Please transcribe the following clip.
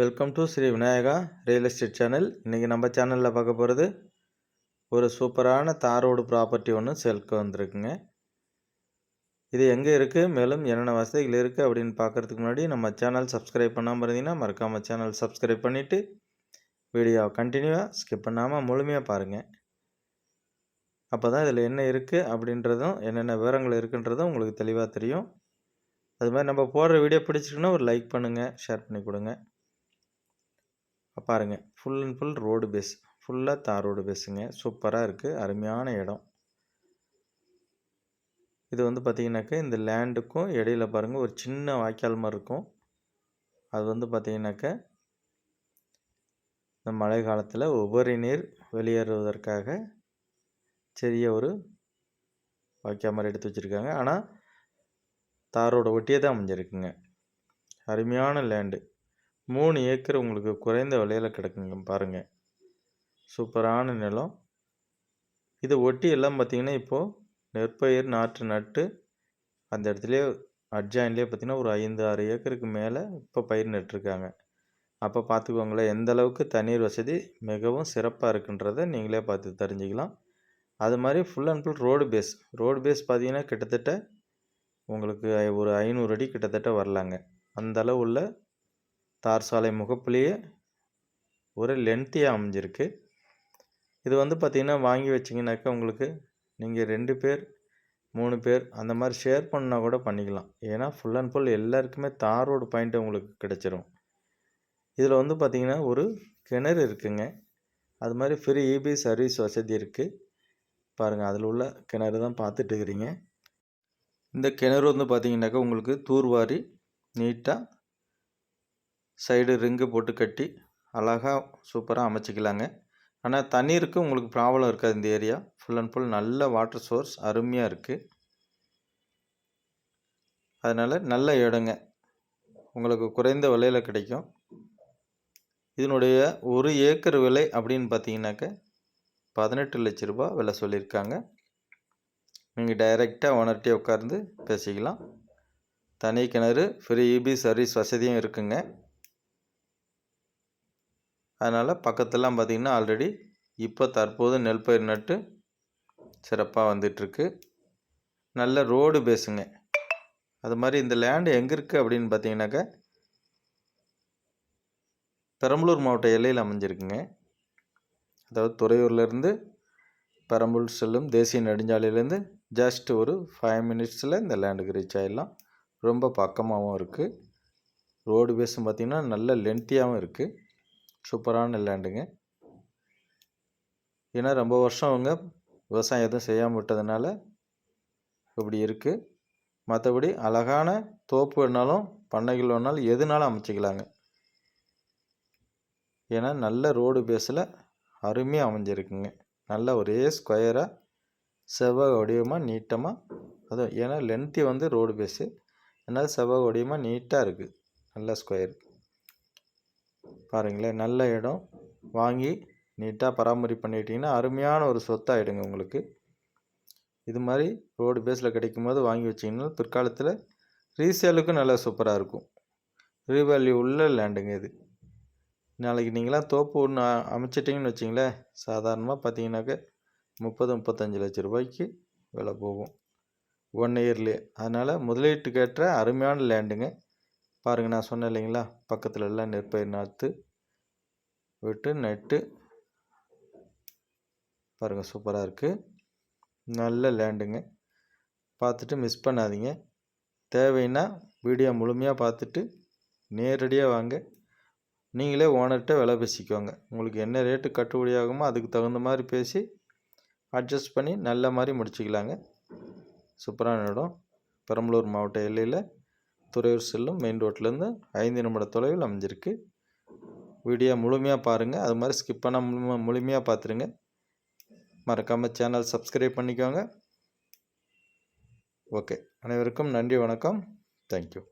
Welcome to Shri Vinayaka real estate channel இன்றைக்கி நம்ம சேனலில் பார்க்க போகிறது ஒரு சூப்பரான தார் ரோடு ப்ராப்பர்ட்டி ஒன்று செல்க்கு வந்திருக்குங்க. இது எங்கே இருக்குது மேலும் என்னென்ன வசதிகள் இருக்குது அப்படின்னு பார்க்குறதுக்கு முன்னாடி நம்ம சேனல் சப்ஸ்கிரைப் பண்ணாமல் இருந்தீங்கன்னா மறக்காமல் சேனல் சப்ஸ்கிரைப் பண்ணிவிட்டு வீடியோ கண்டினியூவாக ஸ்கிப் பண்ணாமல் முழுமையாக பாருங்கள் அப்போ தான் இதில் என்ன இருக்குது அப்படின்றதும் என்னென்ன விவரங்கள் இருக்குன்றதும் உங்களுக்கு தெளிவாக தெரியும். அது மாதிரி நம்ம போடுற வீடியோ பிடிச்சிருக்குன்னா ஒரு லைக் பண்ணுங்கள் ஷேர் பண்ணி கொடுங்க. பாருங்கள் full and full road base ஃபுல்லாக தார் ரோடு பேஸுங்க சூப்பராக இருக்குது அருமையான இடம். இது வந்து பார்த்திங்கனாக்கா இந்த லேண்டுக்கும் இடையில பாருங்கள் ஒரு சின்ன வாய்க்கால் மாதிரி இருக்கும். அது வந்து பார்த்திங்கனாக்கா இந்த மழை காலத்தில் உபரி நீர் வெளியேறுவதற்காக சிறிய ஒரு வாய்க்கால் மாதிரி எடுத்து வச்சுருக்காங்க. ஆனால் தாரோட ஒட்டியே தான் அமைஞ்சிருக்குங்க. அருமையான லேண்டு மூணு ஏக்கர் உங்களுக்கு குறைந்த விலையில் கிடைக்குங்க பாருங்கள் சூப்பரான நிலம். இதை ஒட்டி எல்லாம் பார்த்திங்கன்னா இப்போது நெற்பயிர் நாற்று நட்டு அந்த இடத்துலையே அட்ஜாயின்லேயே பார்த்திங்கன்னா ஒரு ஐந்து ஆறு ஏக்கருக்கு மேலே இப்போ பயிர் நட்டுருக்காங்க. அப்போ பார்த்துக்கோங்களேன் எந்த அளவுக்கு தண்ணீர் வசதி மிகவும் சிறப்பாக இருக்குன்றதை நீங்களே பார்த்து தெரிஞ்சுக்கலாம். அது மாதிரி full and full road base road base பார்த்திங்கன்னா கிட்டத்தட்ட உங்களுக்கு ஒரு ஐநூறு அடி கிட்டத்தட்ட வரலாங்க. அந்த அளவு உள்ள தார் சாலை முகப்புலேயே ஒரு லென்த்தியாக அமைஞ்சிருக்கு. இது வந்து பார்த்திங்கன்னா வாங்கி வச்சிங்கனாக்கா உங்களுக்கு நீங்கள் ரெண்டு பேர் மூணு பேர் அந்த மாதிரி ஷேர் பண்ணால் கூட பண்ணிக்கலாம். ஏன்னா ஃபுல் அண்ட் ஃபுல் எல்லாருக்குமே தார் ரோடு பாயிண்ட் உங்களுக்கு கிடச்சிரும். இதில் வந்து பார்த்திங்கன்னா ஒரு கிணறு இருக்குங்க. அது மாதிரி ஃப்ரீ இபி சர்வீஸ் வசதி இருக்குது பாருங்கள் அதில் உள்ள கிணறு தான் பார்த்துட்டு இருக்கிறீங்க. இந்த கிணறு வந்து பார்த்திங்கனாக்கா உங்களுக்கு தூர்வாரி நீட்டாக சைடு ரிங்கு போட்டு கட்டி அழகாக சூப்பராக அமைச்சிக்கலாங்க. ஆனால் தண்ணீருக்கு உங்களுக்கு ப்ராப்ளம் இருக்காது இந்த ஏரியா. ஃபுல் அண்ட் ஃபுல் நல்ல வாட்டர் சோர்ஸ் அருமையாக இருக்குது அதனால் நல்ல இடங்க. உங்களுக்கு குறைந்த விலையில் கிடைக்கும். இதனுடைய ஒரு ஏக்கர் விலை அப்படின்னு பார்த்தீங்கன்னாக்க பதினெட்டு லட்ச ரூபா விலை சொல்லியிருக்காங்க. நீங்கள் டைரெக்டாக ஓனர்கிட்டே உட்கார்ந்து பேசிக்கலாம். தனி கிணறு ஃப்ரீ இபி சர்வீஸ் வசதியும் இருக்குங்க. அதனால் பக்கத்தெல்லாம் பார்த்திங்கன்னா ஆல்ரெடி இப்போ தற்போது நெல் பயிர் நட்டு சிறப்பாக வந்துட்டுருக்கு நல்ல ரோடு பேஸுங்க அது மாதிரி இந்த லேண்டு எங்கே இருக்குது அப்படின்னு பார்த்தீங்கன்னாக்கா பெரம்பலூர் மாவட்ட எல்லையில் அமைஞ்சிருக்குங்க. அதாவது துறையூர்லேருந்து பெரம்பலூர் செல்லும் தேசிய நெடுஞ்சாலையிலேருந்து ஜஸ்ட் ஒரு ஃபைவ் மினிட்ஸில் இந்த லேண்டுக்கு ரீச் ஆகிடலாம் ரொம்ப பக்கமாகவும் இருக்குது ரோடு பேஸும் பார்த்திங்கன்னா நல்ல லென்த்தியாகவும் இருக்குது சூப்பரான லேண்டுங்க. ஏன்னா ரொம்ப வருஷம் அவங்க விவசாயம் எதுவும் செய்யாமல் விட்டதுனால இப்படி இருக்குது மற்றபடி அழகான தோப்பு வேணாலும் பண்ணைகள் வேணாலும் எதுனாலும் அமைச்சிக்கலாங்க. ஏன்னா நல்ல ரோடு பேஸில் அருமையாக அமைஞ்சிருக்குங்க. நல்ல ஒரே ஸ்கொயராக செவ்வாய் வடிவமாக நீட்டமாக அதுவும் ஏன்னா லென்த்தி வந்து ரோடு பேஸு. அதனால் செவ்வாய் வடிவமாக நீட்டாக இருக்குது நல்ல ஸ்கொயர். பாருங்களேன் நல்ல இடம். வாங்கி நீட்டாக பராமரிப்பு பண்ணிட்டீங்கன்னா அருமையான ஒரு சொத்தாகிடுங்க உங்களுக்கு. இது மாதிரி ரோடு பேஸில் கிடைக்கும் போது வாங்கி வச்சிங்கன்னா பிற்காலத்தில் ரீசேலுக்கும் நல்லா சூப்பராக இருக்கும். ரீவேல்யூ உள்ள லேண்டுங்க இது. நாளைக்கு நீங்களாம் தோப்பு ஒன்று அமைச்சிட்டிங்கன்னு வச்சிங்களேன் சாதாரணமாக பார்த்தீங்கன்னாக்க முப்பது முப்பத்தஞ்சு லட்ச ரூபாய்க்கு விலை போகும். ஒன் இயர்லேயே அதனால் முதலீட்டுக்கேற்ற அருமையான லேண்டுங்க. பாருங்கள் நான் சொன்னேன் இல்லைங்களா? பக்கத்தில் எல்லாம் நெற்பயிர் நாற்று விட்டு நட்டு பாருங்கள் சூப்பராக இருக்குது நல்ல லேண்டுங்க. பார்த்துட்டு மிஸ் பண்ணாதீங்க. தேவைன்னா வீடியோ முழுமையாக பார்த்துட்டு நேரடியாக வாங்க. நீங்களே ஓனர்கிட்ட விலை பேசிக்கோங்க. உங்களுக்கு என்ன ரேட்டு கட்டுப்படியாகுமோ அதுக்கு தகுந்த மாதிரி பேசி அட்ஜஸ்ட் பண்ணி நல்ல மாதிரி முடிச்சுக்கலாங்க. சூப்பரான இடம். பெரம்பலூர் மாவட்ட எல்லையில் துறையூர் செல்லும் மெயின் ரோட்லேருந்து ஐந்து நிமிட தொலைவில் அமைஞ்சிருக்கு. வீடியோ முழுமையாக பாருங்கள் அது மாதிரி ஸ்கிப் பண்ணால் முழுமை முழுமையாக பார்த்துருங்க மறக்காமல் சேனல் சப்ஸ்கிரைப் பண்ணிக்கோங்க. ஓகே அனைவருக்கும் நன்றி வணக்கம். தேங்க்யூ